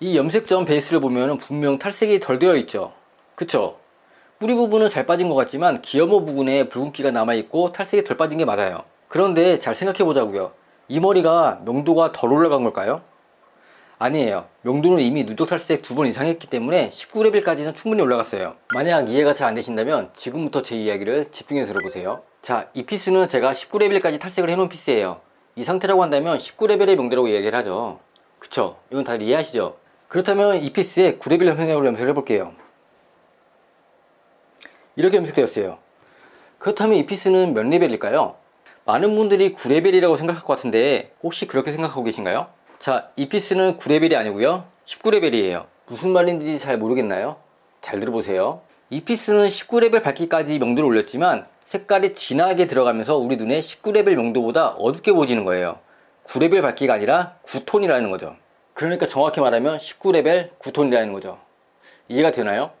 이 염색점 베이스를 보면 분명 탈색이 덜 되어 있죠. 그쵸? 뿌리 부분은 잘 빠진 것 같지만 기어모 부분에 붉은기가 남아있고 탈색이 덜 빠진 게 맞아요. 그런데 잘 생각해 보자고요. 이 머리가 명도가 덜 올라간 걸까요? 아니에요. 명도는 이미 누적 탈색 두 번 이상 했기 때문에 19레벨까지는 충분히 올라갔어요. 만약 이해가 잘 안 되신다면 지금부터 제 이야기를 집중해서 들어보세요. 자 이 피스는 제가 19레벨까지 탈색을 해놓은 피스예요. 이 상태라고 한다면 19레벨의 명도라고 이야기를 하죠. 그쵸? 이건 다들 이해하시죠? 그렇다면 이 피스에 9레벨 염색약으로 염색을 해볼게요. 이렇게 염색되었어요. 그렇다면 이 피스는 몇 레벨일까요? 많은 분들이 9레벨이라고 생각할 것 같은데 혹시 그렇게 생각하고 계신가요? 자, 이 피스는 9레벨이 아니고요. 19레벨이에요. 무슨 말인지 잘 모르겠나요? 잘 들어보세요. 이 피스는 19레벨 밝기까지 명도를 올렸지만 색깔이 진하게 들어가면서 우리 눈에 19레벨 명도보다 어둡게 보이는 거예요. 9레벨 밝기가 아니라 9톤이라는 거죠 그러니까 정확히 말하면 19레벨 9톤이라는 거죠 이해가 되나요?